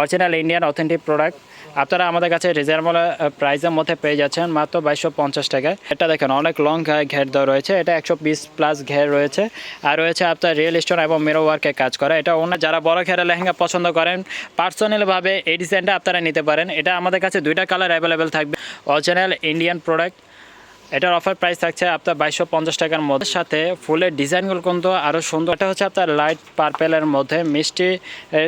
Original Indian authentic product আপনারা আমাদের কাছে রিজনেবল প্রাইসের মধ্যে পেয়ে যাচ্ছেন মাত্র বাইশশো পঞ্চাশ টাকায়। এটা দেখেন, অনেক লং ঘের দেওয়া রয়েছে। এটা একশো বিশ প্লাস ঘের রয়েছে। আর রয়েছে আপনার রিয়েল স্টোন এবং মেরো ওয়ার্কে কাজ করা। এটা অন্য যারা বড় ঘেরা লেহেঙ্গা পছন্দ করেন পার্সোনালভাবে এই ডিজাইনটা আপনারা নিতে পারেন। এটা আমাদের কাছে দুইটা কালার অ্যাভেলেবেল থাকবে। অরিজিনাল ইন্ডিয়ান প্রোডাক্ট এটার অফার প্রাইস থাকছে আপনার বাইশশো পঞ্চাশ টাকার মধ্যে। সাথে ফুলের ডিজাইনগুলো কিন্তু আরও সুন্দর। এটা হচ্ছে আপনার লাইট পার্পেলের মধ্যে মিষ্টি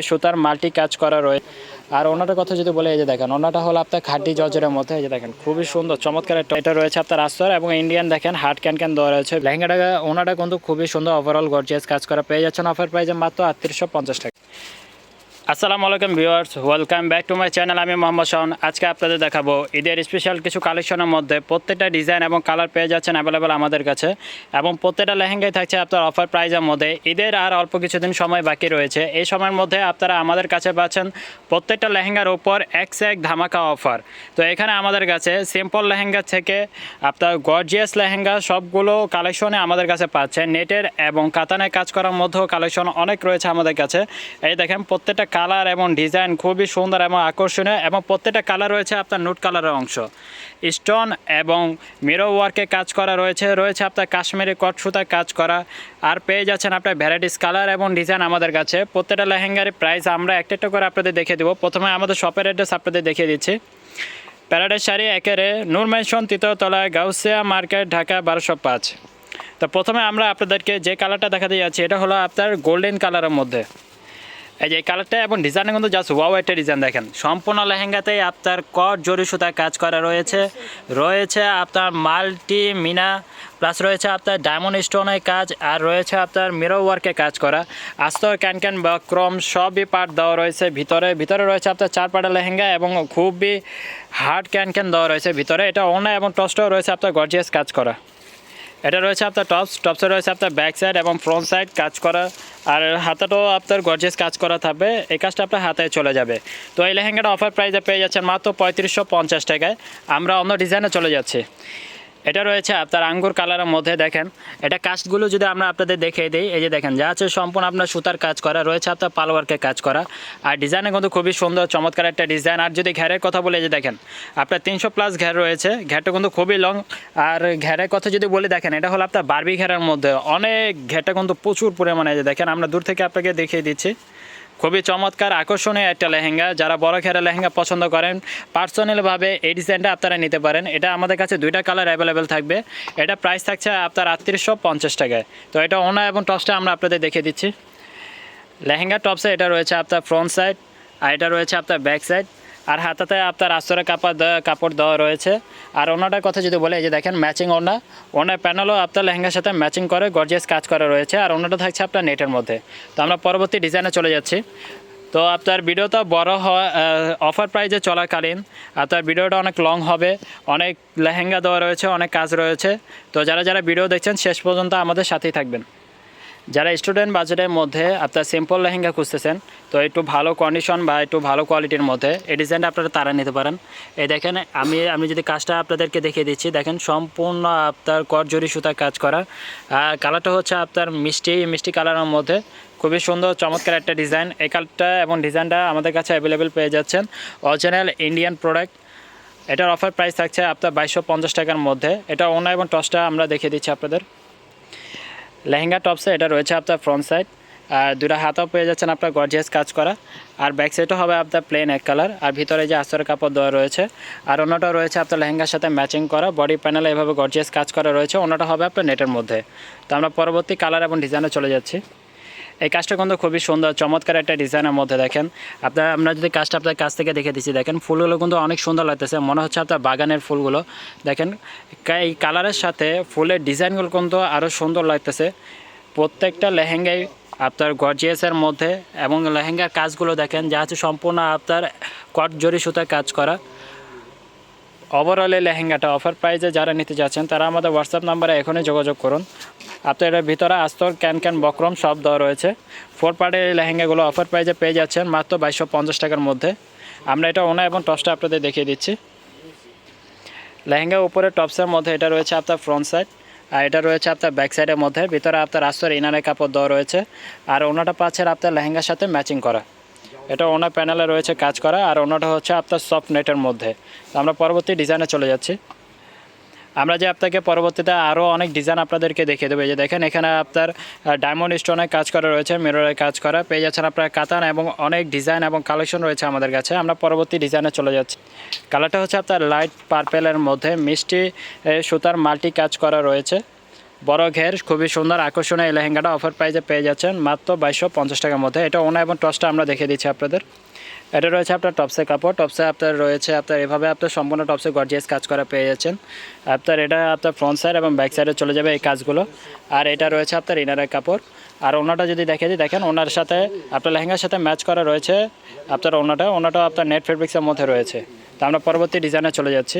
সুতার মাল্টি কাজ করা রয়েছে আর ওনাটার কথা যদি বলে, এই যে দেখেন, ওনাটা হলো আপনার খাটি জজরের মধ্যে, এই যে দেখেন, খুবই সুন্দর, চমৎকার এটা রয়েছে আপনার আস্তর এবং ইন্ডিয়ান দেখেন হার্ড ক্যান ক্যান দেওয়া রয়েছে। লেহেঙ্গাটা, ওনাটা কিন্তু খুবই সুন্দর ওভারঅল গর্জিয়াস কাজ করা। পেয়ে যাচ্ছেন অফার প্রাইসে মাত্র আটত্রিশশো পঞ্চাশ টাকা। আসসালামু আলাইকুম viewers, welcome back to my channel, আমি মোহাম্মদ শাহন আজকে আপনাদের দেখাবো ঈদের স্পেশাল কিছু কালেকশনের মধ্যে প্রত্যেকটা ডিজাইন এবং কালার পেয়ে যাচ্ছেন অ্যাভেলেবেল আমাদের কাছে এবং প্রত্যেকটা লেহেঙ্গাই থাকছে আপনার অফার প্রাইজের মধ্যে। ঈদের আর অল্প কিছুদিন সময় বাকি রয়েছে। এই সময়ের মধ্যে আপনারা আমাদের কাছে পাচ্ছেন প্রত্যেকটা লেহেঙ্গার উপর এক্স এক ধামাকা অফার তো এখানে আমাদের কাছে সিম্পল লেহেঙ্গা থেকে আপনার গর্জিয়াস লেহেঙ্গা সবগুলো কালেকশনে আমাদের কাছে পাচ্ছেন। নেটের এবং কাতানে কাজ করার মধ্যেও কালেকশন অনেক রয়েছে আমাদের কাছে। এই দেখেন প্রত্যেকটা কালার এবং ডিজাইন খুবই সুন্দর এবং আকর্ষণীয় এবং প্রত্যেকটা কালার রয়েছে আপনার নুট কালারের অংশ। স্টোন এবং মিরো ওয়ার্কে কাজ করা রয়েছে রয়েছে আপনার কাশ্মীরি কট সুতায় কাজ করা। আর পেয়ে যাচ্ছেন আপনার ভ্যারাইটিস কালার এবং ডিজাইন আমাদের কাছে। প্রত্যেকটা লেহেঙ্গার প্রাইস আমরা একটা একটা করে আপনাদের দেখিয়ে দেবো। প্রথমে আমাদের শপের অ্যাড্রেস আপনাদের দেখিয়ে দিচ্ছি। প্যারাডাইস শাড়ি একেরে নূর মেনশন তৃতীয়তলায় গাউসিয়া মার্কেট, ঢাকা বারোশো পাঁচ। তো প্রথমে আমরা আপনাদেরকে যে কালারটা দেখাতে যাচ্ছি, এটা হলো আপনার গোল্ডেন কালারের মধ্যে। এই যে কালারটা এবং ডিজাইনে কিন্তু জাস্ট ওয়াও একটা ডিজাইন দেখেন। সম্পূর্ণ লেহেঙ্গাতেই আপনার কট জরি সুতা কাজ করা রয়েছে। রয়েছে আপনার মাল্টি মিনা প্লাস রয়েছে আপনার ডায়মন্ড স্টোনের কাজ, আর রয়েছে আপনার মিরো ওয়ার্কে কাজ করা। আস্তর ক্যান ক্যান বা ক্রম সবই পার্ট দেওয়া রয়েছে ভিতরে। ভিতরে রয়েছে আপনার চার পাটা লেহেঙ্গা এবং খুবই হার্ড ক্যান ক্যান দেওয়া রয়েছে ভিতরে। এটা অন্য এবং টসটাও রয়েছে আপনার গর্জিয়াস কাজ করা। এটা রয়েছে আপনার টপস টপসে রয়েছে আপনার ব্যাক সাইড এবং ফ্রন্ট সাইড কাজ করা। আর হাতাটাও আপনার গর্জেস কাজ করা থাকবে। এই কাজটা আপনার হাতে চলে যাবে। তো এই লেহেঙ্গাটা অফার প্রাইসে পেয়ে যাচ্ছেন মাত্র পঁয়ত্রিশশো পঞ্চাশ টাকায়। আমরা অন্য ডিজাইনে চলে যাচ্ছি। এটা রয়েছে আপনার আঙ্গুর কালারের মধ্যে, দেখেন। এটা কাস্টগুলো যদি আমরা আপনাদের দেখিয়ে দিই, এই যে দেখেন, যা আছে সম্পূর্ণ আপনার সুতার কাজ করা, রয়েছে আপনার পালওয়ার্কের কাজ করা। আর ডিজাইনে কিন্তু খুবই সুন্দর, চমৎকার একটা ডিজাইন। আর যদি ঘেরের কথা বলে যে দেখেন, আপনার তিনশো প্লাস ঘের রয়েছে। ঘেরটা কিন্তু খুবই লং আর ঘেরের কথা যদি বলে, দেখেন, এটা হলো আপনার বারবি ঘেরের মধ্যে অনেক ঘেরটা কিন্তু প্রচুর পরিমাণে যে দেখেন, আমরা দূর থেকে আপনাকে দেখিয়ে দিচ্ছি। খুবই চমৎকার আকর্ষণীয় একটা লেহেঙ্গা। যারা বড় খেরা লেহেঙ্গা পছন্দ করেন পার্সোনালভাবে এই ডিজাইনটা আপনারা নিতে পারেন। এটা আমাদের কাছে দুইটা কালার অ্যাভেলেবেল থাকবে। এটা প্রাইস থাকছে আপনার আটত্রিশশো পঞ্চাশ টাকায়। তো এটা ওনা এবং টপসটা আমরা আপনাদের দেখে দিচ্ছি। লেহেঙ্গা টপসে এটা রয়েছে আপনার ফ্রন্ট সাইড আর এটা রয়েছে আপনার ব্যাক সাইড আর হাতাতে আপনার আস্তরে কাপড় কাপড় দেওয়া রয়েছে। আর ওনাটার কথা যদি বলে, এই যে দেখেন ম্যাচিং ওনা। ওনার প্যানেলও আপনার লেহেঙ্গার সাথে ম্যাচিং করে গর্জিয়াস কাজ করা রয়েছে। আর ওনাটা থাকছে আপনার নেটের মধ্যে। তো আমরা পরবর্তী ডিজাইনে চলে যাচ্ছি। তো আপনার ভিডিওটা বড় হওয়া অফার প্রাইজে চলাকালীন। আপনার ভিডিওটা অনেক লং হবে। অনেক লেহেঙ্গা দেওয়া রয়েছে, অনেক কাজ রয়েছে। তো যারা যারা ভিডিও দেখছেন, শেষ পর্যন্ত আমাদের সাথেই থাকবেন। যারা স্টুডেন্ট বাজেটের মধ্যে আপনার সিম্পল লেহেঙ্গা খুঁজতেছেন, তো একটু ভালো কন্ডিশন বা একটু ভালো কোয়ালিটির মধ্যে এই ডিজাইনটা আপনারা তারা নিতে পারেন। এই দেখেন, আমি আমি যদি কাজটা আপনাদেরকে দেখিয়ে দিচ্ছি, দেখেন সম্পূর্ণ আপনার করজরি সুতার কাজ করা। আর কালারটা হচ্ছে আপনার মিষ্টি মিষ্টি কালারের মধ্যে। খুবই সুন্দর, চমৎকার একটা ডিজাইন এই কালারটা এবং ডিজাইনটা আমাদের কাছে অ্যাভেলেবেল পেয়ে যাচ্ছেন। অরিজিনাল ইন্ডিয়ান প্রোডাক্ট এটার অফার প্রাইস থাকছে আপনার বাইশশো টাকার মধ্যে। এটা অন্য এবং টসটা আমরা দেখিয়ে দিচ্ছি আপনাদের। লেহেঙ্গা টপসে এটা রয়েছে আপনার ফ্রন্ট সাইড আর দুটা হাতও পেয়ে যাচ্ছেন আপনার গর্জিয়াস কাজ করা। আর ব্যাক সাইডও হবে আপনার প্লেন এক কালার আর ভিতরে যে আস্তরের কাপড় দেওয়া রয়েছে, আর অন্যটা রয়েছে আপনার লেহেঙ্গার সাথে ম্যাচিং করা বডি প্যানেলে এভাবে গর্জিয়াস কাজ করা রয়েছে, অন্যটা হবে আপনার নেটের মধ্যে। তো আমরা পরবর্তী কালার এবং ডিজাইনে চলে যাচ্ছি। এই কাজটা কিন্তু খুবই সুন্দর, চমৎকার একটা ডিজাইনের মধ্যে দেখেন। আপনার, আমরা যদি কাজটা আপনার কাছ থেকে দেখে দিচ্ছি, দেখেন, ফুলগুলো কিন্তু অনেক সুন্দর লাগতেছে। মনে হচ্ছে আপনার বাগানের ফুলগুলো। দেখেন এই কালারের সাথে ফুলের ডিজাইনগুলো কিন্তু আরও সুন্দর লাগতেছে। প্রত্যেকটা লেহেঙ্গাই আপনার গর্জিয়াসের মধ্যে এবং লেহেঙ্গার কাজগুলো দেখেন, যা হচ্ছে সম্পূর্ণ আপনার কট জরি সুতায় কাজ করা। ওভারঅল এই লেহেঙ্গাটা অফার প্রাইসে যারা নিতে যাচ্ছেন, তারা আমাদের হোয়াটসঅ্যাপ নাম্বারে এখনই যোগাযোগ করুন। আপনার এটার ভিতরে আস্তর, ক্যান ক্যান, বক্রম সব দেওয়া রয়েছে। ফোর পার্টের এই লেহেঙ্গাগুলো অফার প্রাইসে পেয়ে যাচ্ছেন মাত্র বাইশশো পঞ্চাশ টাকার মধ্যে। আমরা এটা ওনা এবং টপসটা আপনাদের দেখিয়ে দিচ্ছি। লেহেঙ্গা উপরে টপসের মধ্যে এটা রয়েছে আপনার ফ্রন্ট সাইড আর এটা রয়েছে আপনার ব্যাক সাইডের মধ্যে। ভিতরে আপনার আস্তর ইনারের কাপড় দেওয়া রয়েছে। আর ওনাটা পাচ্ছেন আপনার লেহেঙ্গার সাথে ম্যাচিং করা। এটা ওনার প্যানেলে রয়েছে কাজ করা, আর ওনাটা হচ্ছে আপনার সফট নেটের মধ্যে। আমরা পরবর্তী ডিজাইনে চলে যাচ্ছি। আমরা যে আপনাকে পরবর্তীতে আরও অনেক ডিজাইন আপনাদেরকে দেখিয়ে দেবো। যে দেখেন, এখানে আপনার ডায়মন্ড স্টোনের কাজ করা রয়েছে মিররের কাজ করা। পেয়ে যাচ্ছেন আপনার কাতান এবং অনেক ডিজাইন এবং কালেকশন রয়েছে আমাদের কাছে। আমরা পরবর্তী ডিজাইনে চলে যাচ্ছি। কালারটা হচ্ছে আপনার লাইট পার্পেলের মধ্যে। মিষ্টি সুতার মাল্টি কাজ করা রয়েছে। বড় ঘের, খুবই সুন্দর, আকর্ষণীয় এই লেহেঙ্গাটা অফার প্রাইজে পেয়ে যাচ্ছেন মাত্র বাইশশো পঞ্চাশ টাকার মধ্যে। এটা ওনা এবং টসটা আমরা দেখিয়ে দিচ্ছি আপনাদের। এটা রয়েছে আপনার টপসে কাপড়। টপসে আপনার রয়েছে আপনার এভাবে আপনার সম্পূর্ণ টপসে গর্জিয়াস কাজ করা পেয়ে যাচ্ছেন। আপনার এটা আপনার ফ্রন্ট সাইড এবং ব্যাক সাইডে চলে যাবে এই কাজগুলো। আর এটা রয়েছে আপনার ইনারের কাপড়। আর ওনাটা যদি দেখে দিই, দেখেন ওনার সাথে আপনার লেহেঙ্গার সাথে ম্যাচ করা রয়েছে আপনার ওনাটা ওনাটাও আপনার নেট ফেব্রিক্সের মধ্যে রয়েছে। তা আমরা পরবর্তী ডিজাইনে চলে যাচ্ছি।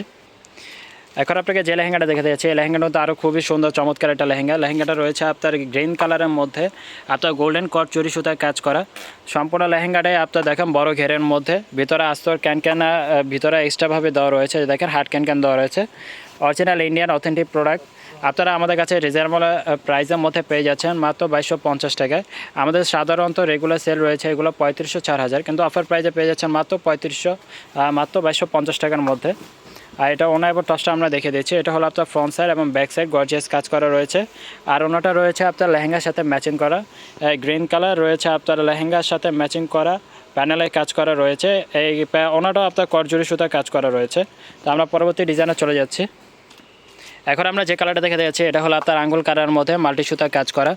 এখন আপনাকে যে লেহেঙ্গাটা দেখে দিয়েছি এই লেহেঙ্গাটা তো আরও খুবই সুন্দর, চমৎকার একটা লেহেঙ্গা। লেহেঙ্গাটা রয়েছে আপনার গ্রিন কালারের মধ্যে। আপনার গোল্ডেন কট চুরি সুতায় কাজ করা। সম্পূর্ণ লেহেঙ্গাটাই আপনার দেখেন বড় ঘেরের মধ্যে। ভিতরে আস্তর ক্যান ক্যান ভিতরে এক্সট্রাভাবে দেওয়া রয়েছে। দেখেন হার্ড ক্যান ক্যান দেওয়া রয়েছে। অরিজিনাল ইন্ডিয়ান অথেন্টিক প্রোডাক্ট আপনারা আমাদের কাছে রিজনেবল প্রাইসের মধ্যে পেয়ে যাচ্ছেন মাত্র বাইশশো পঞ্চাশ টাকায়। আমাদের সাধারণত রেগুলার সেল রয়েছে, এগুলো পঁয়ত্রিশশো চার হাজার। কিন্তু অফার প্রাইসে পেয়ে যাচ্ছেন মাত্র পঁয়ত্রিশশো মাত্র বাইশশো পঞ্চাশ টাকার মধ্যে। আর এটা ওনা এবং টসটা আমরা দেখে দিচ্ছি। এটা হলো আপনার ফ্রন্ট সাইড এবং ব্যাক সাইড গর্জিয়াস কাজ করা রয়েছে। আর ওনাটা রয়েছে আপনার লেহেঙ্গার সাথে ম্যাচিং করা। গ্রিন কালার রয়েছে আপনার লেহেঙ্গার সাথে ম্যাচিং করা। প্যানেলে কাজ করা রয়েছে। এই ওনাটাও আপনার করজুরি সুতা কাজ করা রয়েছে। তো আমরা পরবর্তী ডিজাইনে চলে যাচ্ছি। এখন আমরা যে কালারটা দেখে যাচ্ছি এটা হলো আপনার আঙ্গুল কালার মধ্যে মাল্টি সুতার কাজ করা।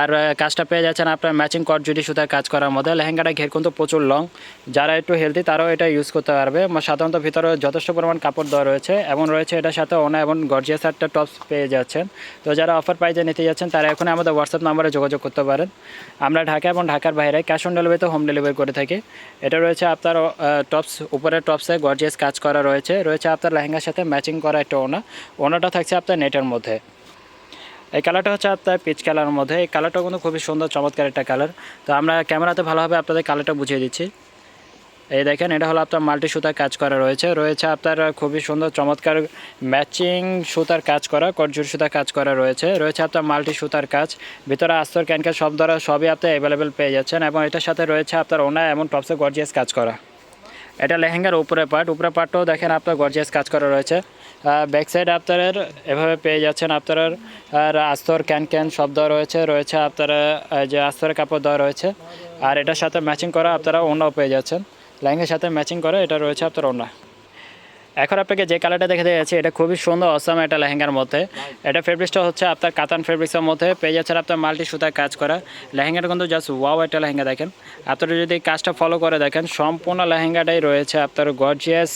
আর কাজটা পেয়ে যাচ্ছেন আপনার ম্যাচিং কট জুটি সুতার কাজ করার মধ্যে। লেহেঙ্গাটা ঘের কিন্তু প্রচুর লং যারা একটু হেলদি তারাও এটা ইউজ করতে পারবে। সাধারণত ভিতরে যথেষ্ট পরিমাণ কাপড় দেওয়া রয়েছে। এবং রয়েছে এটার সাথে ওনা এবং গর্জিয়াস একটা টপস পেয়ে যাচ্ছেন। তো যারা অফার প্রাইজে নিতে যাচ্ছেন, তারা এখন আমাদের হোয়াটসঅ্যাপ নাম্বারে যোগাযোগ করতে পারেন। আমরা ঢাকা এবং ঢাকার বাইরে ক্যাশ অন ডেলিভারিতে হোম ডেলিভারি করে থাকি। এটা রয়েছে আপনার টপস উপরে টপসে গর্জিয়াস কাজ করা রয়েছে। রয়েছে আপনার লেহেঙ্গার সাথে ম্যাচিং করা একটা ওনা। ওনাটা থাকছে আপনার নেটের মধ্যে। এই কালারটা হচ্ছে আপনার পিচ কালারের মধ্যে। এই কালারটা কিন্তু খুবই সুন্দর, চমৎকার একটা কালার তো আমরা ক্যামেরাতে ভালোভাবে আপনাদের কালারটা বুঝিয়ে দিচ্ছি। এই দেখেন, এটা হলো আপনার মাল্টি সুতার কাজ করা রয়েছে। রয়েছে আপনার খুবই সুন্দর, চমৎকার ম্যাচিং সুতার কাজ করা কটজুর সুতার কাজ করা রয়েছে। রয়েছে আপনার মাল্টি সুতার কাজ। ভিতরে আস্তর ক্যানকা সব ধরা সবই আপনি অ্যাভেলেবেল পেয়ে যাচ্ছেন এবং এটার সাথে রয়েছে আপনার ওনা এবং টপসে গর্জিয়াস কাজ করা। এটা লেহেঙ্গার উপরে পার্ট উপরে পার্টটাও দেখেন আপনার গর্জিয়াস কাজ করা রয়েছে। ব্যাক সাইড আপনার এভাবে পেয়ে যাচ্ছেন আপনার আর আস্তর ক্যান ক্যান সব দেওয়া রয়েছে রয়েছে আপনারা যে আস্তরের কাপড় দেওয়া রয়েছে। আর এটার সাথে ম্যাচিং করা আপনারা ওনাও পেয়ে যাচ্ছেন। লাইনের সাথে ম্যাচিং করা এটা রয়েছে আপনার অন্য। এখন আপনাকে যে কালারটা দেখে যাচ্ছে এটা খুবই সুন্দর অসাম একটা লেহেঙ্গার মধ্যে। এটা ফেব্রিক্সটা হচ্ছে আপনার কাতান ফেব্রিক্সের মধ্যে। পেয়ে যাচ্ছেন আপনার মাল্টি সুতার কাজ করা। লেহেঙ্গাটা কিন্তু জাস্ট ওয়াও একটা লেহেঙ্গা দেখেন। আপনারা যদি কাজটা ফলো করে দেখেন, সম্পূর্ণ লেহেঙ্গাটাই রয়েছে আপনার গর্জিয়াস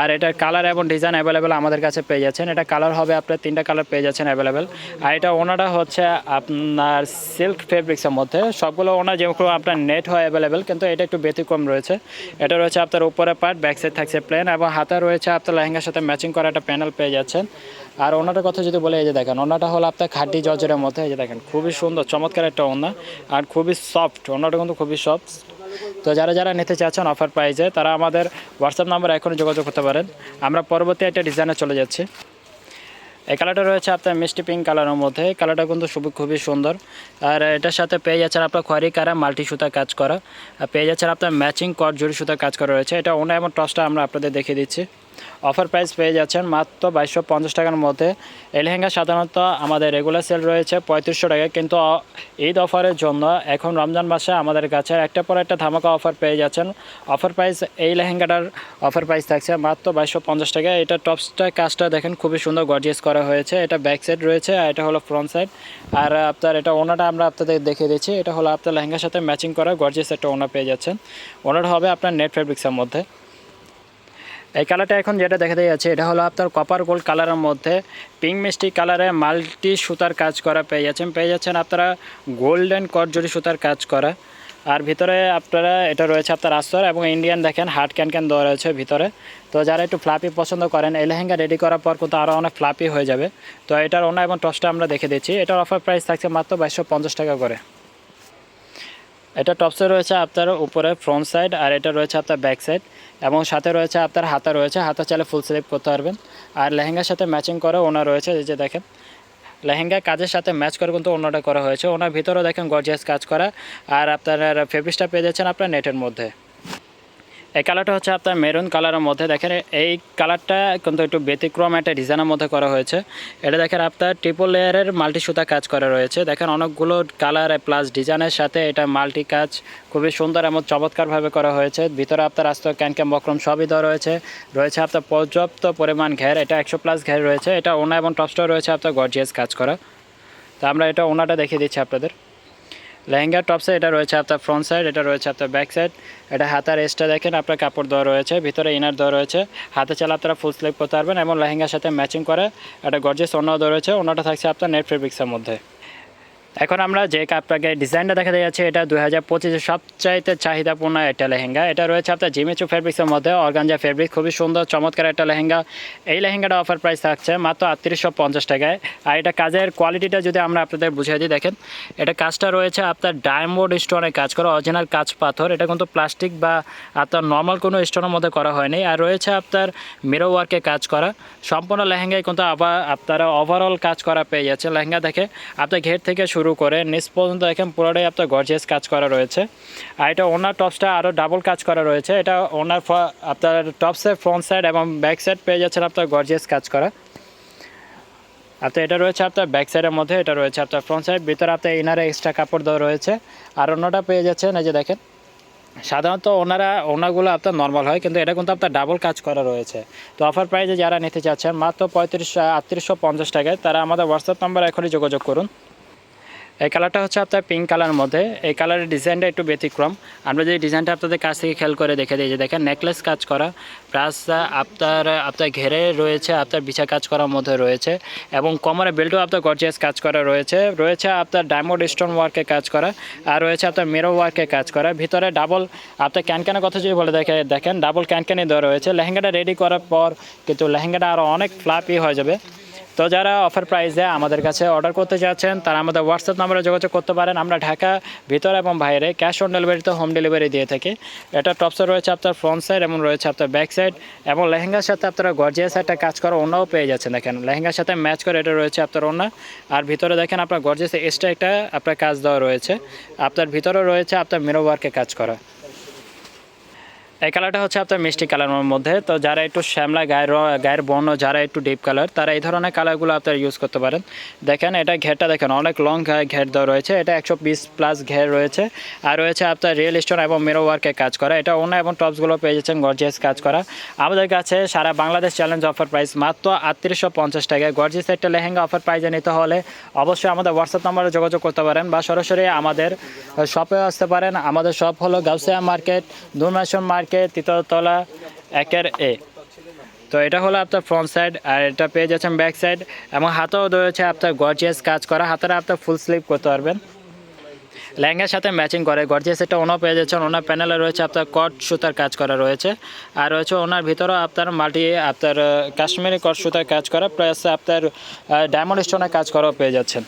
আর এটার কালার এবং ডিজাইন অ্যাভেলেবেল আমাদের কাছে পেয়ে যাচ্ছেন। এটা কালার হবে আপনার তিনটা কালার পেয়ে যাচ্ছেন অ্যাভেলেবেল আর এটা ওনাটা হচ্ছে আপনার সিল্ক ফেব্রিক্সের মধ্যে। সবগুলো ওনার যেগুলো আপনার নেট হয় অ্যাভেলেবেল কিন্তু এটা একটু ব্যতিক্রম রয়েছে। এটা রয়েছে আপনার উপরে পার্ট ব্যাক সাইড থাকছে প্লেন এবং হাতে রয়েছে আপনার লেহেঙ্গার সাথে ম্যাচিং করা একটা প্যানেল পেয়ে যাচ্ছেন। আর ওনাটার কথা যদি বলে, এই যে দেখেন, ওনাটা হলো আপনার খাটি জর্জের মধ্যে, এই যে দেখেন, খুবই সুন্দর, চমৎকার একটা ওনা আর খুবই সফট ওনাটা কিন্তু খুবই সফট তো যারা যারা নিতে চাচ্ছেন অফার প্রাইজে তারা আমাদের হোয়াটসঅ্যাপ নাম্বার এখনই যোগাযোগ করতে পারেন। আমরা পরবর্তী একটা ডিজাইনে চলে যাচ্ছি। এই কালারটা রয়েছে আপনার মিষ্টি পিঙ্ক কালারের মধ্যে। এই কালারটা কিন্তু খুবই খুবই সুন্দর। আর এটার সাথে পেয়ে যাচ্ছেন আপনার খয়ারি কারা মাল্টি সুতা কাজ করা। আর পেয়ে যাচ্ছেন আপনার ম্যাচিং কট জুড়ি সুতা কাজ করা রয়েছে। এটা ওনা এমন টসটা আমরা আপনাদের দেখিয়ে দিচ্ছি। অফার প্রাইস পেয়ে যাচ্ছেন মাত্র বাইশশো পঞ্চাশ টাকার মধ্যে। এই লেহেঙ্গা সাধারণত আমাদের রেগুলার সেল রয়েছে পঁয়ত্রিশশো টাকা কিন্তু ঈদ অফারের জন্য এখন রমজান মাসে আমাদের কাছে একটা পর একটা ধামাকা অফার পেয়ে যাচ্ছেন। অফার প্রাইস এই লেহেঙ্গাটার অফার প্রাইস থাকছে মাত্র বাইশশো পঞ্চাশ টাকা এটা টপসটা কাজটা দেখেন খুবই সুন্দর গর্জিয়াস করা হয়েছে। এটা ব্যাক সাইড রয়েছে আর এটা হলো ফ্রন্ট সাইড আর আপনার এটা ওনাটা আমরা আপনাদের দেখিয়ে দিচ্ছি। এটা হলো আপনার লেহেঙ্গার সাথে ম্যাচিং করা গর্জিয়াস একটা ওনা পেয়ে যাচ্ছেন। ওনাটা হবে আপনার নেট ফেব্রিক্সের মধ্যে। এই কালারটা এখন যেটা দেখা যাচ্ছে, এটা হলো আপনার কপার গোল্ড কালারের মধ্যে পিঙ্ক মিষ্টি কালারে মাল্টি সুতার কাজ করা পেয়ে যাচ্ছেন। পেয়ে যাচ্ছেন আপনারা গোল্ডেন কটজরি সুতার কাজ করা। আর ভিতরে আপনারা, এটা রয়েছে আপনার আস্তর এবং ইন্ডিয়ান দেখেন হার্ট ক্যান ক্যান দেওয়া রয়েছে ভিতরে। তো যারা একটু ফ্লাপি পছন্দ করেন, এই লেহেঙ্গা রেডি করার পর কিন্তু আরও অনেক ফ্লাপি হয়ে যাবে। তো এটার ওনা এবং টসটা আমরা দেখে দিচ্ছি। এটার অফার প্রাইস থাকছে মাত্র বাইশশো টাকা করে। এটা টপসে রয়েছে আপনার উপরে ফ্রন্ট সাইড আর এটা রয়েছে আপনার ব্যাক সাইড এবং সাথে রয়েছে আপনার হাতা রয়েছে। হাতা চালে ফুল স্লিপ করতে পারবেন। আর লেহেঙ্গার সাথে ম্যাচিং করে ওনা রয়েছে, এই যে দেখেন। লেহেঙ্গা কাজের সাথে ম্যাচ করে কিন্তু অন্যটা করা হয়েছে। ওনার ভিতরেও দেখেন গর্জিয়াস কাজ করা। আর আপনার ফেব্রিক্সটা পেয়ে যাচ্ছেন আপনার নেটের মধ্যে। এই কালারটা হচ্ছে আপনার মেরুন কালারের মধ্যে। দেখেন, এই কালারটা কিন্তু একটু ব্যতিক্রম একটা ডিজাইনের মধ্যে করা হয়েছে। এটা দেখেন, আপনার ট্রিপল লেয়ারের মাল্টি সুতা কাজ করা রয়েছে। দেখেন, অনেকগুলো কালার প্লাস ডিজাইনের সাথে এটা মাল্টি কাজ খুবই সুন্দর এবং চমৎকারভাবে করা হয়েছে। ভিতরে আপনার আস্ত ক্যানক্যাম বক্রম সবই দেওয়া রয়েছে। রয়েছে আপনার পর্যাপ্ত পরিমাণ ঘের, এটা একশো প্লাস ঘের রয়েছে। এটা ওনা এবং টপসটাও রয়েছে আপনার গর্জিয়াস কাজ করা। তো আমরা এটা ওনাটা দেখিয়ে দিচ্ছি আপনাদের। লেহেঙ্গার টপসে এটা রয়েছে আপনার ফ্রন্ট সাইড এটা রয়েছে আপনার ব্যাক সাইড এটা হাতার এসটা দেখেন, আপনার কাপড় দেওয়া রয়েছে, ভিতরে ইনার দেওয়া রয়েছে। হাতে চালা আপনারা ফুল স্লিপ করতে পারবেন এবং লেহেঙ্গার সাথে ম্যাচিং করে। একটা গর্জেস অন্য দেওয়া রয়েছে অন্যটা থাকছে আপনার নেট ফেব্রিক্সের মধ্যে। এখন আমরা যে আপনাকে ডিজাইনটা দেখাতে যাচ্ছি, এটা দুই হাজার পঁচিশে সবচাইতে চাহিদাপূর্ণ একটা লেহেঙ্গা। এটা রয়েছে আপনার জিমেচু ফেব্রিক্সের মধ্যে অর্গানজা ফেব্রিক খুবই সুন্দর, চমৎকার একটা লেহেঙ্গা। এই লেহেঙ্গাটা অফার প্রাইস থাকছে মাত্র আটত্রিশশো পঞ্চাশ টাকায়। আর এটা কাজের কোয়ালিটিটা যদি আমরা আপনাদের বুঝিয়ে দিই, দেখেন, এটা কাজটা রয়েছে আপনার ডায়মন্ড স্টোনে কাজ করা অরিজিনাল কাজ পাথর। এটা কিন্তু প্লাস্টিক বা আপনার নর্মাল কোনো স্টোনের মধ্যে করা হয়নি। আর রয়েছে আপনার মিরো ওয়ার্কে কাজ করা। সম্পূর্ণ লেহেঙ্গায় কিন্তু আবার আপনারা ওভারঅল কাজ করা পেয়ে যাচ্ছে লেহেঙ্গা দেখে। আপনার ঘের থেকে শুরু করে নিচ পর্যন্ত দেখেন পুরোটাই আপনার গর্জিয়াস কাজ করা রয়েছে। আর এটা ওনার টপসটা আরও ডাবল কাজ করা রয়েছে। এটা ওনার আপনার টপসের ফ্রন্ট সাইড এবং ব্যাক সাইড পেয়ে যাচ্ছেন আপনার গর্জিয়াস কাজ করা। আপনার এটা রয়েছে আপনার ব্যাক সাইডের মধ্যে, এটা রয়েছে আপনার ফ্রন্ট সাইড ভিতরে আপনার ইনারে এক্সট্রা কাপড় দেওয়া রয়েছে। আর অন্যটা পেয়ে যাচ্ছেন, এই যে দেখেন। সাধারণত ওনারা, ওনাগুলো আপনার নর্মাল হয়, কিন্তু এটা কিন্তু আপনার ডাবল কাজ করা রয়েছে। তো অফার প্রাইসে যারা নিতে চাচ্ছেন, মাত্র পঁয়ত্রিশ, আটত্রিশশো পঞ্চাশ টাকায়, তারা আমাদের হোয়াটসঅ্যাপ নাম্বার এখনই যোগাযোগ করুন। এই কালারটা হচ্ছে আপনার পিঙ্ক কালার মধ্যে। এই কালারের ডিজাইনটা একটু ব্যতিক্রম। আমরা যে ডিজাইনটা আপনাদের কাছ থেকে খেয়াল করে দেখে দিই, যে দেখেন নেকলেস কাজ করা প্লাস আপনার আপনার ঘেরে রয়েছে, আপনার বিছা কাজ করার মধ্যে রয়েছে, এবং কোমরে বেল্টও আপনার গর্জিয়াস কাজ করা রয়েছে। রয়েছে আপনার ডায়মন্ড স্টোন ওয়ার্কে কাজ করা, আর রয়েছে আপনার মেরো ওয়ার্কে কাজ করা। ভিতরে ডাবল আপনার ক্যানক্যানের কথা যদি বলে দেখে, দেখেন ডাবল ক্যানক্যানই দেওয়া রয়েছে। লেহেঙ্গাটা রেডি করার পর কিন্তু লেহেঙ্গাটা আরও অনেক ফ্লাপি হয়ে যাবে। তো যারা অফার প্রাইসে আমাদের কাছে অর্ডার করতে যাচ্ছেন, তারা আমাদের হোয়াটসঅ্যাপ নাম্বারে যোগাযোগ করতে পারেন। আমরা ঢাকা, ভিতর এবং বাইরে ক্যাশ অন ডেলিভারিতে হোম ডেলিভারি দিয়ে থাকি। এটা টপসে রয়েছে আপনার ফ্রন্ট সাইড এবং রয়েছে আপনার ব্যাক সাইড এবং লেহেঙ্গার সাথে আপনারা গর্জিয়াস একটা কাজ করা অন্যও পেয়ে যাচ্ছেন। দেখেন, লেহেঙ্গার সাথে ম্যাচ করে এটা রয়েছে আপনার অন্য আর ভিতরে দেখেন আপনার গর্জিয়াস এক্সট্রা একটা আপনার কাজ দেওয়া রয়েছে। আপনার ভিতরে রয়েছে আপনার মিরো ওয়ার্কে কাজ করা। এই কালারটা হচ্ছে আপনার মিষ্টি কালারের মধ্যে। তো যারা একটু শ্যামলা, গায়ের গায়ের বর্ণ, যারা একটু ডিপ কালার তারা এই ধরনের কালারগুলো আপনারা ইউজ করতে পারেন। দেখেন, এটা ঘেরটা দেখেন, অনেক লং ঘের দেওয়া রয়েছে। এটা একশো বিশ প্লাস ঘের রয়েছে। আর রয়েছে আপনার রিয়েল স্টোন এবং মিরো ওয়ার্কে কাজ করা। এটা অন্য এবং টপসগুলো পেয়ে যাচ্ছেন গর্জিয়াস কাজ করা। আমাদের কাছে সারা বাংলাদেশ চ্যালেঞ্জ অফার প্রাইস মাত্র আটত্রিশশো পঞ্চাশ টাকায়। গর্জিয়াস একটা লেহেঙ্গা অফার প্রাইজে নিতে হলে অবশ্যই আমাদের হোয়াটসঅ্যাপ নাম্বারে যোগাযোগ করতে পারেন বা সরাসরি আমাদের শপে আসতে পারেন। আমাদের শপ হলো গাউসিয়া মার্কেট দুরমাসন মার্কেট তৃতীয়তলা একের এ। তো এটা হলো আপনার ফ্রন্ট সাইড আর এটা পেয়ে যাচ্ছেন ব্যাক সাইড এবং হাতেও রয়েছে আপনার গর্জিয়াস কাজ করা। হাতের আপনার ফুল স্লিপ করতে পারবেন। লেহেঙ্গার সাথে ম্যাচিং করে। গর্জিয়াস একটা ওনা পেয়ে যাচ্ছেন। ওনার প্যানেলে রয়েছে আপনার কট সুতার কাজ করা রয়েছে। আর রয়েছে ওনার ভিতরেও আপনার মাল্টি আপনার, কাশ্মীরি কট সুতার কাজ করা প্লাস আপনার ডায়মন্ড স্টোনের কাজ করাও পেয়ে যাচ্ছেন।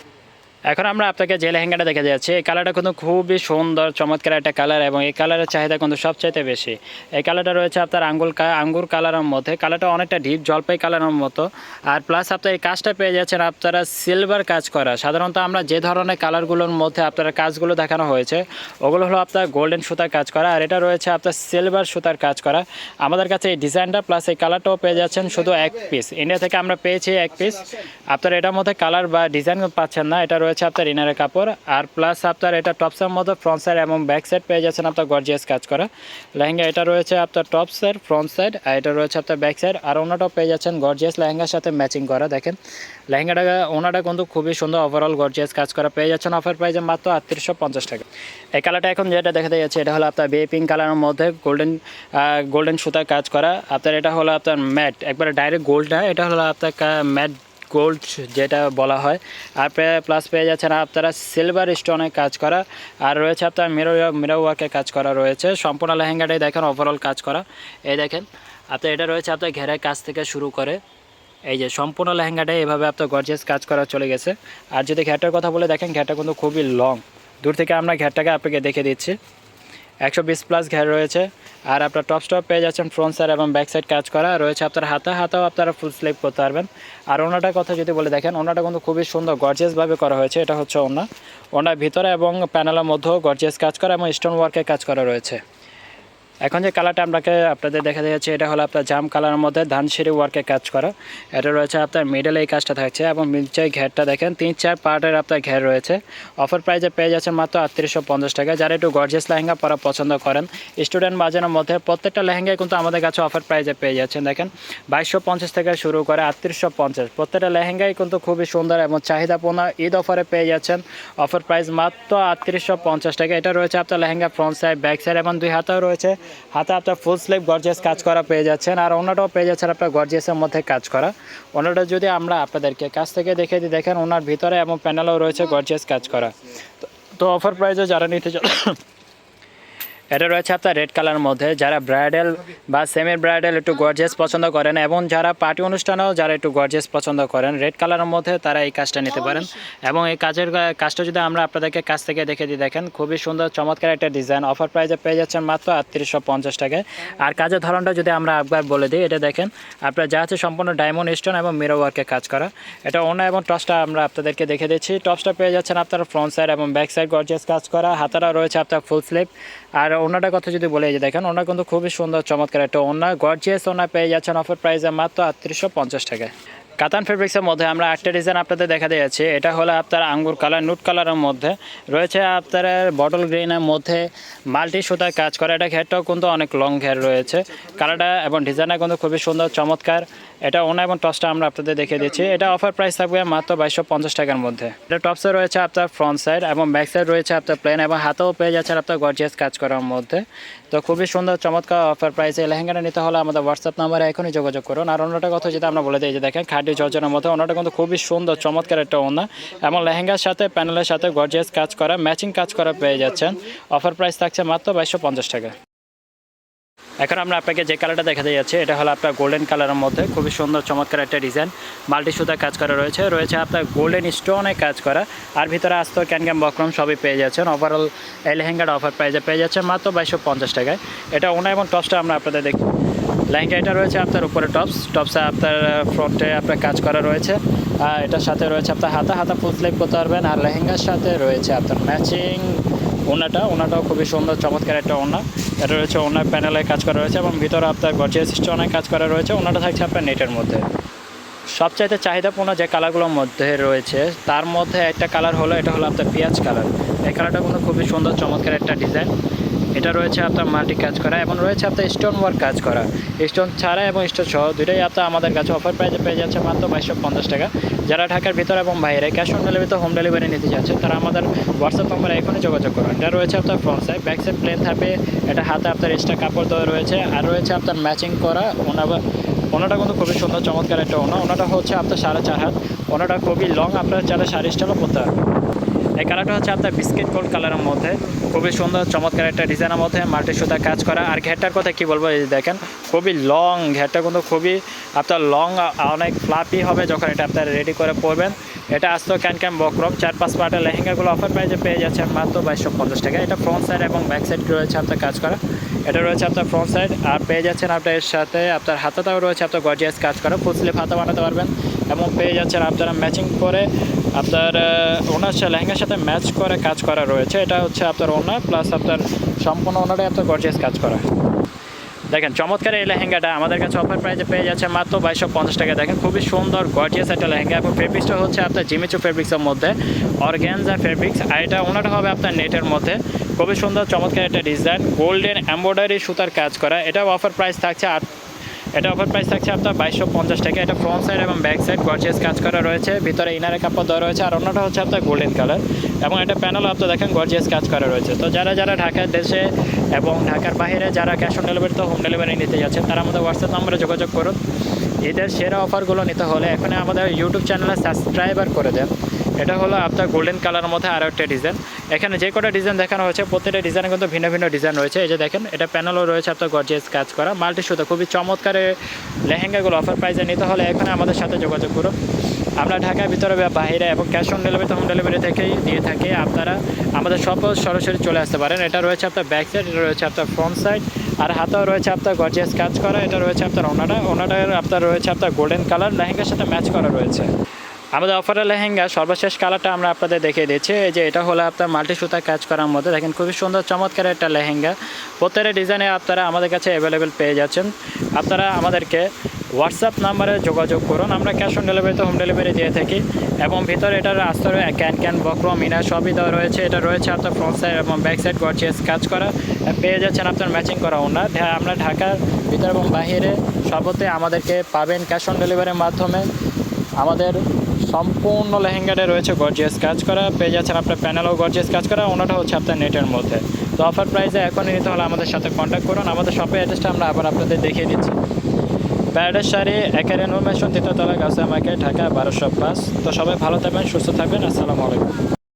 এখন আমরা আপনাকে যে লেহেঙ্গাটা দেখে যাচ্ছি, এই কালারটা কিন্তু খুবই সুন্দর, চমৎকার একটা কালার এবং এই কালারের চাহিদা কিন্তু সবচাইতে বেশি। এই কালারটা রয়েছে আপনার আঙ্গুল আঙ্গুর কালারের মধ্যে। কালারটা অনেকটা ডিপ জলপাই কালারের মতো। আর প্লাস আপনার এই কাজটা পেয়ে যাচ্ছেন আপনারা সিলভার কাজ করা। সাধারণত আমরা যে ধরনের কালারগুলোর মধ্যে আপনারা কাজগুলো দেখানো হয়েছে, ওগুলো হলো আপনার গোল্ডেন সুতার কাজ করা। আর এটা রয়েছে আপনার সিলভার সুতার কাজ করা। আমাদের কাছে এই ডিজাইনটা প্লাস এই কালারটাও পেয়ে যাচ্ছেন শুধু এক পিস ইন্ডিয়া থেকে আমরা পেয়েছি এক পিস আপনার এটার মধ্যে কালার বা ডিজাইন পাচ্ছেন না। এটা রয়েছে আপনার ইনারের কাপড়। আর প্লাস আপনার এটা টপসের মধ্যে ফ্রন্ট সাইড এবং ব্যাক সাইড পেয়ে যাচ্ছেন আপনার গর্জিয়াস কাজ করা। লেহেঙ্গা, এটা রয়েছে আপনার টপ টপসের ফ্রন্ট সাইড আর এটা রয়েছে আপনার ব্যাক সাইড আর ওনাটাও পেয়ে যাচ্ছেন গর্জিয়াস লেহেঙ্গার সাথে ম্যাচিং করা, দেখেন। লেহেঙ্গাটা, ওনাটা কিন্তু খুবই সুন্দর ওভারঅল গর্জিয়াস কাজ করা। পেয়ে যাচ্ছেন অফার প্রাইসে মাত্র আটত্রিশশো পঞ্চাশ টাকা। এই কালারটা এখন যেটা দেখা যাচ্ছে, এটা হলো আপনার বে পিঙ্ক কালারের মধ্যে গোল্ডেন গোল্ডেন সুতার কাজ করা। আপনার এটা হলো আপনার ম্যাট একবারে ডাইরেক্ট গোল্ড না, এটা হলো আপনার ম্যাট গোল্ড যেটা বলা হয়। আর প্লাস পেয়ে যাচ্ছেন আপনারা সিলভার স্টোনে কাজ করা। আর রয়েছে আপনার মিরো মিরো ওয়ার্কে কাজ করা রয়েছে। সম্পূর্ণ লেহেঙ্গাটাই দেখেন ওভারঅল কাজ করা। এই দেখেন আপনার এটা রয়েছে আপনার ঘেরের কাজ থেকে শুরু করে। এই যে সম্পূর্ণ লেহেঙ্গাটাই এভাবে আপনার গর্জিয়াস কাজ করা চলে গেছে। আর যদি ঘেরটার কথা বলে দেখেন, ঘেরটা কিন্তু খুবই লং দূর থেকে আমরা ঘেরটাকে আপনাকে দেখে দিচ্ছি। একশো বিশ প্লাস ঘের রয়েছে। আর আপনার টপ স্টপ পেয়ে যাচ্ছেন ফ্রন্ট সাইড এবং ব্যাক সাইড কাজ করা। রয়েছে আপনার হাতা, হাতাও আপনারা ফুল স্লিপ করতে পারবেন। আর ওনাটার কথা যদি বলে দেখেন, ওনাটা কিন্তু খুবই সুন্দর গর্জিয়াসভাবে করা হয়েছে। এটা হচ্ছে ওনা। ওনার ভিতরে এবং প্যানেলের মধ্যেও গর্জিয়াস কাজ করা এবং স্টোন ওয়ার্কের কাজ করা রয়েছে। এখন যে কালারটা আপনাকে আপনাদের দেখা যাচ্ছে, এটা হলো আপনার জাম কালারের মধ্যে ধানসিঁড়ি ওয়ার্কে কাজ করা। এটা রয়েছে আপনার মিডলে এই কাজটা থাকছে এবং নিচে ঘেরটা দেখেন, তিন চার পার্টের আপনার ঘের রয়েছে। অফার প্রাইসে পেয়ে যাচ্ছেন মাত্র আটত্রিশশো পঞ্চাশ টাকা। যারা একটু গর্জিয়াস লেহেঙ্গা পরা পছন্দ করেন স্টুডেন্ট বাজারের মধ্যে প্রত্যেকটা লেহেঙ্গাই কিন্তু আমাদের কাছে অফার প্রাইসে পেয়ে যাচ্ছেন। দেখেন, বাইশশো পঞ্চাশ থেকে শুরু করে আটত্রিশশো পঞ্চাশ। প্রত্যেকটা লেহেঙ্গাই কিন্তু খুবই সুন্দর এবং চাহিদাপূর্ণ ঈদ অফারে পেয়ে যাচ্ছেন। অফার প্রাইস মাত্র আটত্রিশশো পঞ্চাশ টাকা। এটা রয়েছে আপনার lehenga front side back side এবং দুই হাতেও রয়েছে। হাতে আপনার ফুল স্লিভ গর্জিয়াস কাজ করা পেয়ে যাচ্ছেন, আর অন্যটাও পেয়ে যাচ্ছেন আপনার গর্জিয়াসের মধ্যে কাজ করা। অন্যটা যদি আমরা আপনাদেরকে কাছ থেকে দেখে দিই, দেখেন ওনার ভিতরে এবং প্যানেলও রয়েছে গর্জিয়াস কাজ করা। তো- অফার প্রাইজও যারা নিতে এটা রয়েছে আপনার রেড কালারের মধ্যে। যারা ব্রাইডাল বা সেমি ব্রাইডাল একটু গর্জেস পছন্দ করেন এবং যারা পার্টি অনুষ্ঠানেও যারা একটু গর্জেস পছন্দ করেন রেড কালারের মধ্যে তারা এই কাজটা নিতে পারেন। এবং এই কাজের কাজটা যদি আমরা আপনাদেরকে কাছ থেকে দেখে দিই দেখেন খুবই সুন্দর চমৎকার একটা ডিজাইন অফার প্রাইসে পেয়ে যাচ্ছেন মাত্র আটত্রিশশো পঞ্চাশ টাকায়। আর কাজের ধরনটা যদি আমরা একবার বলে দিই এটা দেখেন আপনার যা আছে সম্পূর্ণ ডায়মন্ড স্টোন এবং মিরো ওয়ার্কে কাজ করা। এটা অন্য এবং টসটা আমরা আপনাদেরকে দেখে দিচ্ছি। টসটা পেয়ে যাচ্ছেন আপনার ফ্রন্ট সাইড এবং ব্যাক সাইড গর্জেস কাজ করা। হাতারা রয়েছে আপনার ফুল স্লিপ আর ওনাটার কথা যদি বলে যে দেখেন, ওনার কিন্তু খুবই সুন্দর, চমৎকার একটা ওনা গর্জিয়াস ওনা পেয়ে যাচ্ছেন অফার প্রাইসে মাত্র আটত্রিশশো পঞ্চাশ টাকায়। কাতান ফেব্রিক্সের মধ্যে আমরা একটা ডিজাইন আপনাদের দেখা দিয়েছি এটা হলো আপনার আঙ্গুর কালার নুট কালারের মধ্যে। রয়েছে আপনার বটল গ্রিনের মধ্যে মাল্টি সুতার কাজ করা। এটা ঘেরটাও কিন্তু অনেক লং ঘের রয়েছে। কালারটা এবং ডিজাইনটা কিন্তু খুবই সুন্দর, চমৎকার। এটা ওনা এবং টপসটা আমরা আপনাদের দেখে দিচ্ছি। এটা অফার প্রাইস থাকবে মাত্র বাইশশো পঞ্চাশ টাকার মধ্যে। এটা টপসে রয়েছে আপনার ফ্রন্ট সাইড এবং ব্যাক সাইড রয়েছে আপনার প্লেন এবং হাতেও পেয়ে যাচ্ছেন আপনার গর্জিয়াস কাজ করার মধ্যে। তো খুবই সুন্দর, চমৎকার অফার প্রাইসে লেহেঙ্গাটা নিতে হলে আমাদের হোয়াটসঅ্যাপ নাম্বারে এখনই যোগাযোগ করুন। আর অন্যটা কথা যেটা আমরা বলে দিই যে দেখেন, খাটি জর্জনের মধ্যে অন্যটা কিন্তু খুবই সুন্দর, চমৎকার একটা ওনা এবং লেহেঙ্গার সাথে প্যানেলের সাথে গর্জিয়াস কাজ করা ম্যাচিং কাজ করা পেয়ে যাচ্ছেন। অফার প্রাইস থাকছে মাত্র বাইশশো পঞ্চাশ টাকা। এখন আমরা আপনাকে যে কালারটা দেখাতে যাচ্ছি, এটা হলো আপনার গোল্ডেন কালারের মধ্যে। খুবই সুন্দর, চমৎকার একটা ডিজাইন মাল্টি সুতা কাজ করা রয়েছে। রয়েছে আপনার গোল্ডেন স্টোনে কাজ করা। আর ভিতরে আস্ত ক্যানক্যাম বক্রম সবই পেয়ে যাচ্ছেন। ওভারঅল এই অফার প্রাইজে পেয়ে যাচ্ছে মাত্র বাইশশো পঞ্চাশ টাকায়। এটা ওনা এবং টপসটা আমরা আপনাদের দেখি। লেহেঙ্গা এটা রয়েছে আপনার উপরে টপস টপসে আপনার ফ্রন্টে আপনার কাজ করা রয়েছে। আর এটার সাথে রয়েছে আপনার হাতা। হাতা ফুল করতে পারবেন। আর লেহেঙ্গার সাথে রয়েছে আপনার ম্যাচিং ওনাটা। ওনাটাও খুবই সুন্দর, চমৎকার একটা ওনা। এটা রয়েছে ওনার প্যানেলে কাজ করা রয়েছে এবং ভিতরে আপনার গর্জিয়াস সিস্টেমে কাজ করা রয়েছে। ওনাটা থাকছে আপনার নেটের মধ্যে। সবচাইতে চাহিদাপূর্ণ যে কালারগুলোর মধ্যে রয়েছে, তার মধ্যে একটা কালার হলো, এটা হলো আপনার পেঁয়াজ কালার। এই কালারটা কিন্তু খুবই সুন্দর, চমৎকার একটা ডিজাইন। এটা রয়েছে আপনার মাল্টি কাজ করা এবং রয়েছে আপনার স্টোন ওয়ার্ক কাজ করা। স্টোন ছাড়া এবং স্টোন সহ দুইটাই আপনার আমাদের কাছে অফার প্রাইজে পেয়ে যাচ্ছে মাত্র বাইশশো পঞ্চাশ টাকা। যারা ঢাকার ভিতরে এবং বাইরে ক্যাশ অন ডেলিভারিতে হোম ডেলিভারি নিতে যাচ্ছে, তারা আমাদের হোয়াটসঅ্যাপ নম্বরে এখনই যোগাযোগ করুন। এটা রয়েছে আপনার front side back side plain থাকবে। এটা হাতে আপনার এক্সট্রা কাপড় দেওয়া রয়েছে। আর রয়েছে আপনার ম্যাচিং করা ওনা ওনাটা কিন্তু খুবই সুন্দর, চমৎকার একটা ওনা। ওনাটা হচ্ছে আপনার সাড়ে চার হাত। ওনাটা খুবই লং আপনার চারে সাড়ে স্টাইলও করতে পারবেন। এই কালারটা হচ্ছে আপনার বিস্কিট গোল্ড কালারের মধ্যে। খুবই সুন্দর, চমৎকার একটা ডিজাইনের মধ্যে মাল্টি সুতা কাজ করা। আর ঘেরটার কথা কি বলব, এই দেখেন, খুবই লং ঘেরটা কিন্তু খুবই আপনার লং অনেক ফ্লাপি হবে যখন এটা আপনার রেডি করে পরবেন। এটা আসতো ক্যান ক্যান বক্রম, চার পাঁচ পার্টের লেহেঙ্গাগুলো অফার প্রাইজে পেয়ে যাচ্ছেন মাত্র বাইশশো পঞ্চাশ টাকা এটা ফ্রন্ট সাইড এবং ব্যাক সাইড রয়েছে আপনার কাজ করা? এটা রয়েছে আপনার ফ্রন্ট সাইড আর পেয়ে যাচ্ছেন আপনার এর সাথে আপনার হাতাটাও রয়েছে আপনার গর্জিয়াস কাজ করা। ফুল স্লিভ হাতা বানাতে পারবেন এবং পেয়ে যাচ্ছেন আপনারা ম্যাচিং করে আপনার ওনার লেহেঙ্গার সাথে ম্যাচ করে কাজ করা রয়েছে। এটা হচ্ছে আপনার ওনার প্লাস আপনার সম্পূর্ণ ওনাটাই আপনার গর্জিয়াস কাজ করা। দেখেন, চমৎকার এই লেহেঙ্গাটা আমাদের কাছে অফার প্রাইসে পেয়ে যাচ্ছে মাত্র বাইশশো পঞ্চাশ টাকা। দেখেন, খুবই সুন্দর গর্জিয়াস একটা লেহেঙ্গা। এবং ফেব্রিক্সটা হচ্ছে আপনার জিমিচু ফেব্রিক্সের মধ্যে। অর্গ্যানজা ফেব্রিক্স আর এটা ওনাটা হবে আপনার নেটের মধ্যে। খুবই সুন্দর, চমৎকার একটা ডিজাইন গোল্ডেন এম্ব্রয়ডারি সুতার কাজ করা। এটাও অফার প্রাইস থাকছে আট এটা অফার প্রাইস থাকছে আপনার বাইশশো পঞ্চাশ টাকা। এটা ফ্রন্ট সাইড এবং ব্যাক সাইড গর্জিয়াস কাজ করা রয়েছে। ভিতরে ইনারে কাপড় দেওয়া রয়েছে। আর অন্যটা হচ্ছে আপনার গোল্ডেন কালার এবং এটা প্যানেল আপনি দেখেন গর্জিয়াস কাজ করা রয়েছে। তো যারা যারা ঢাকার দেশে এবং ঢাকার বাইরে যারা ক্যাশ অন ডেলিভারি তো হোম ডেলিভারি নিতে যাচ্ছেন, তারা আমাদের হোয়াটসঅ্যাপ নম্বরে যোগাযোগ করুন। ঈদের সেরা অফারগুলো নিতে হলে এখানে আমাদের ইউটিউব চ্যানেলে সাবস্ক্রাইবার করে দেন। এটা হলো আপনার গোল্ডেন কালারের মধ্যে আরও একটা ডিজাইন এখানে যে কটা ডিজাইন দেখানো হয়েছে, প্রত্যেকটা ডিজাইনে কিন্তু ভিন্ন ভিন্ন ডিজাইন রয়েছে। এই যে দেখেন, এটা প্যানেলও রয়েছে আপনার গর্জিয়াস কাজ করা। মাল্টি সুতো খুবই চমৎকার লেহেঙ্গাগুলো অফার প্রাইসে নিতে হলে এখানে আমাদের সাথে যোগাযোগ করুন। আমরা ঢাকার ভিতরে বা বাইরে এবং cash on delivery home delivery থেকেই দিয়ে থাকি। আপনারা আমাদের সব সরাসরি চলে আসতে পারেন। এটা রয়েছে আপনার ব্যাক সাইড এটা রয়েছে আপনার ফ্রন্ট সাইড আর হাতেও রয়েছে আপনার গর্জিয়াস কাজ করা। এটা রয়েছে আপনার ওনাটা। ওনাটার আপনার রয়েছে আপনার গোল্ডেন কালার লেহেঙ্গার সাথে ম্যাচ করা রয়েছে। আমাদের অফারের লেহেঙ্গা, সর্বশেষ কালারটা আমরা আপনাদের দেখিয়ে দিচ্ছি। এই যে এটা হলো আপনার মাল্টি সুতা কাজ করার মধ্যে। দেখেন, খুবই সুন্দর, চমৎকার একটা লেহেঙ্গা। প্রত্যেকটা ডিজাইনে আপনারা আমাদের কাছে অ্যাভেলেবেল পেয়ে যাচ্ছেন। আপনারা আমাদেরকে হোয়াটসঅ্যাপ নাম্বারে যোগাযোগ করুন। আমরা ক্যাশ অন ডেলিভারিতে হোম ডেলিভারি দিয়ে থাকি। এবং ভিতরে এটার আস্তর ক্যান ক্যান বক্রম মিনা সবই দেওয়া রয়েছে। এটা রয়েছে আপনার ফ্রন্ট সাইড এবং ব্যাক সাইড গর্জিয়াস কাজ করা। পেয়ে যাচ্ছেন আপনার ম্যাচিং করা ওনার আমরা ঢাকার ভিতর এবং বাহিরে সর্বতে আমাদেরকে পাবেন ক্যাশ অন ডেলিভারির মাধ্যমে। আমাদের সম্পূর্ণ লেহেঙ্গাটা রয়েছে গর্জিয়াস কাজ করা, পেয়ে যাচ্ছেন আপনার প্যানেলও গর্জিয়াস কাজ করা ওনাটা হচ্ছে আপনার নেটের মধ্যে। তো অফার প্রাইসে এখনই নিতে হলে আমাদের সাথে কন্ট্যাক্ট করুন। আমাদের শপে অ্যাড্রেসটা আমরা আবার আপনাদের দেখিয়ে দিচ্ছি। প্যারাডাইস শাড়ি একের ইনফরমেশন তৃতীয়তলা গাছে আমাকে ঢাকা, বারোশো পাঁচ। তো সবাই ভালো থাকবেন, সুস্থ থাকবেন। আসসালামু আলাইকুম।